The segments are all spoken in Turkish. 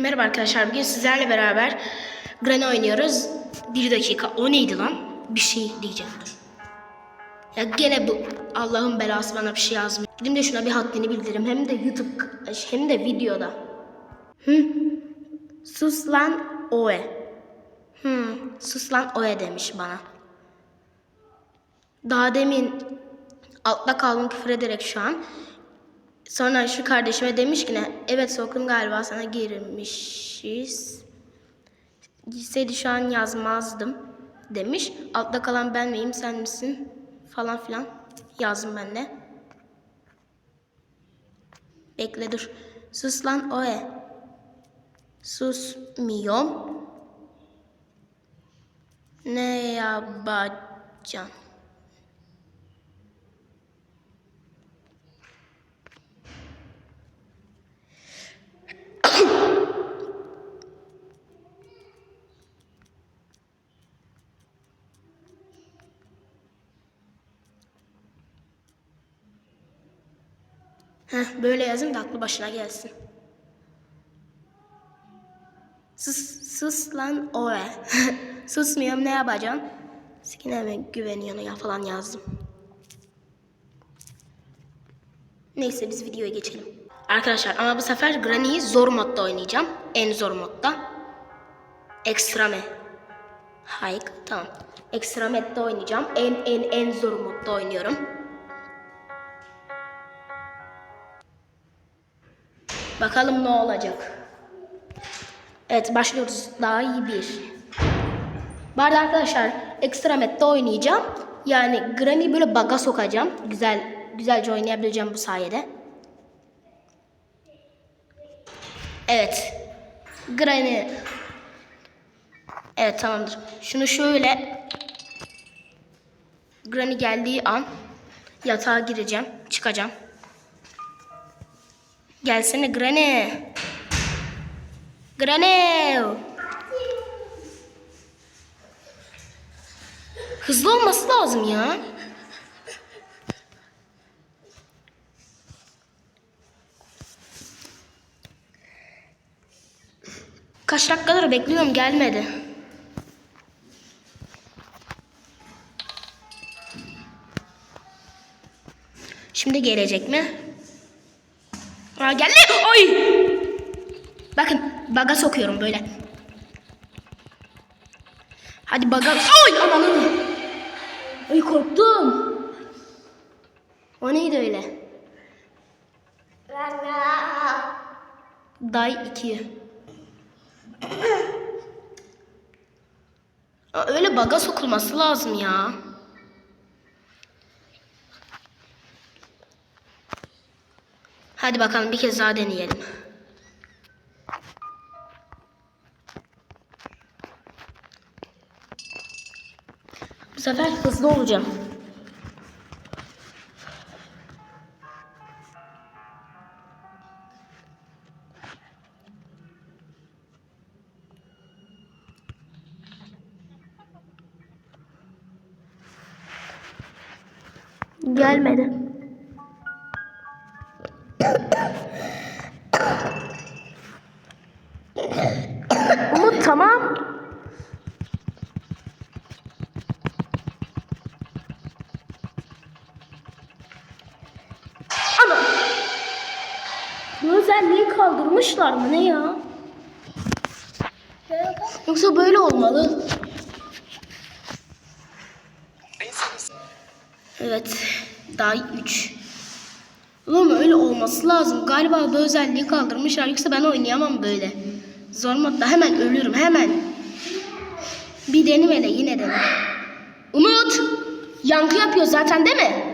Merhaba arkadaşlar. Bugün sizlerle beraber Granny oynuyoruz. Bir dakika. O neydi lan? Bir şey diyeceğim. Ya gene bu Allah'ın belası bana bir şey yazmıyor. Gideyim de şuna bir haddini bildirim. Hem de YouTube hem de videoda. Hı? Sus lan oe. Hı, sus lan oe demiş bana. Daha demin altta kaldım küfür ederek şu an. Sonra şu kardeşime demiş ki ne? Evet soktum galiba sana girmişiz. Gitseydi şu an yazmazdım demiş. Altta kalan ben miyim sen misin? Falan filan yazdım ben de. Bekle dur. Sus lan oe. Susmuyorum. Ne yapacaksın? Heh, böyle yazayım da aklı başına gelsin. Sus, sus lan oe. Susmuyorum ne yapacaksın? Sikine mi güveniyorsun ya falan yazdım. Neyse biz videoya geçelim. Arkadaşlar ama bu sefer Granny'yi zor modda oynayacağım. En zor modda. Ekstreme. Hayır tamam. Ekstrame'de oynayacağım. En en en zor modda oynuyorum. Bakalım ne olacak. Evet başlıyoruz. Daha iyi bir. Bu arada arkadaşlar Extramet'te oynayacağım. Yani Granny böyle baga sokacağım. Güzel güzelce oynayabileceğim bu sayede. Evet. Granny. Evet tamamdır. Şunu şöyle Granny geldiği an yatağa gireceğim. Çıkacağım. Gelsene Granny. Granny. Hızlı olması lazım ya. Kaç dakikadır bekliyorum gelmedi. Şimdi gelecek mi? Aa, geldi. Oy! Bakın baga sokuyorum böyle. Hadi baga. Oy amanın. Ay korktum. O neydi öyle? Day 2. Aa, Öyle baga sokulması lazım ya. Hadi bakalım bir kez daha deneyelim. Bu sefer hızlı olacağım. Gelmedi. Özelliği kaldırmışlar mı ne ya? Yoksa böyle olmalı. Evet. Daha 3. Oğlum öyle olması lazım. Galiba bu özelliği kaldırmışlar. Yoksa ben oynayamam böyle. Zor modda hemen ölürüm. Hemen. Bir denim hele yine denim. Umut. Yankı yapıyor zaten değil mi?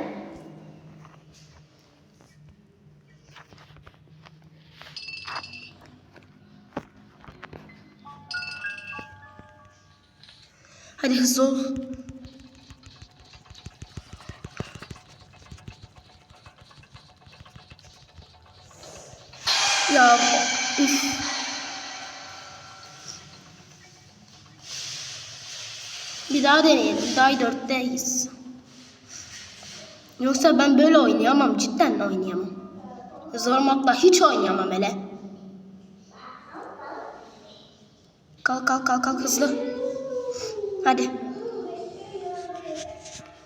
Hadi hızlı ol. Ya üf. Bir daha deneyelim. Daha dörtteyiz. Yoksa ben böyle oynayamam. Cidden oynayamam. Zor modla hiç oynayamam hele. Kalk kalk kalk kalk hızlı. Hadi.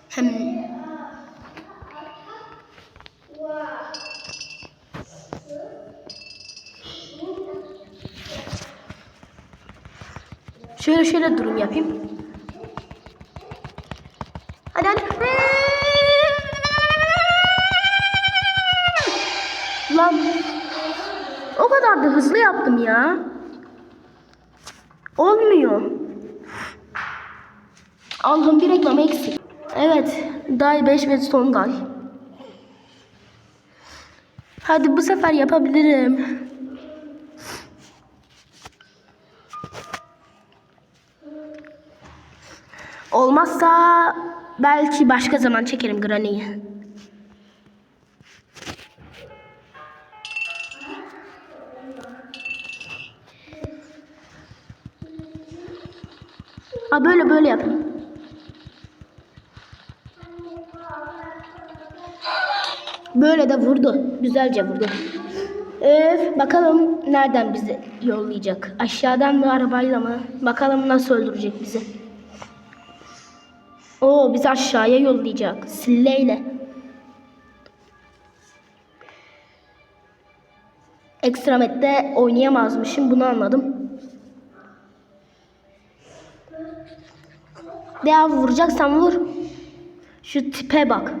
Hem. Şöyle şöyle durum yapayım. Hadi hadi. Lan. O kadar da hızlı yaptım ya. Olmuyor. Aldım bir reklam eksik. Evet. Day 5 ve son day. Hadi bu sefer yapabilirim. Olmazsa belki başka zaman çekerim Granny'yi. Ha böyle böyle yapayım. Böyle de vurdu. Güzelce vurdu. Öf, bakalım nereden bizi yollayacak? Aşağıdan mı arabayla mı? Bakalım nasıl öldürecek bizi. Oo bizi aşağıya yollayacak. Silleyle. Ekstramet'te oynayamazmışım. Bunu anladım. Ya vuracaksan vur. Şu tipe bak.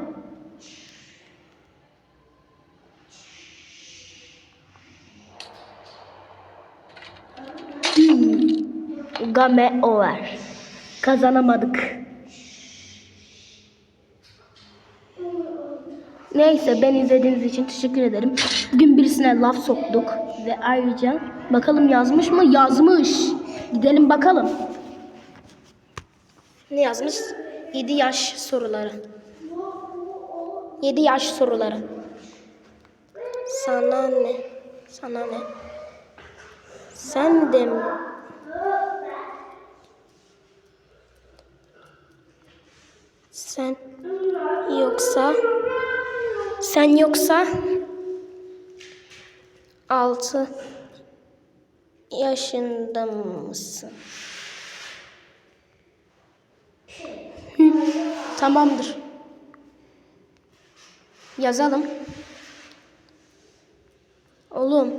Game over. Kazanamadık. Neyse ben izlediğiniz için teşekkür ederim. Bugün birisine laf soktuk ve ayrıca bakalım yazmış mı? Yazmış. Gidelim bakalım. Ne yazmış? 7 yaş soruları. 7 yaş soruları. Sana ne? Sana ne? Sen de mi? Sen yoksa sen yoksa 6 yaşında mısın? Tamamdır. Yazalım. Oğlum.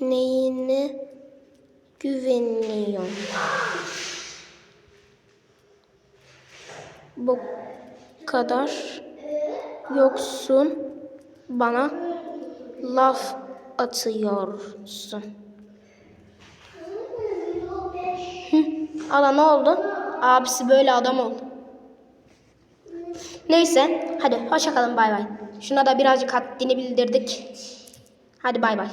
Neyine güveniyorsun? Bu kadar yoksun bana laf atıyorsun. Ala ne oldu? Abisi böyle adam oldu. Neyse hadi hoşça kalın bay bay. Şuna da birazcık haddini bildirdik. Hadi bay bay.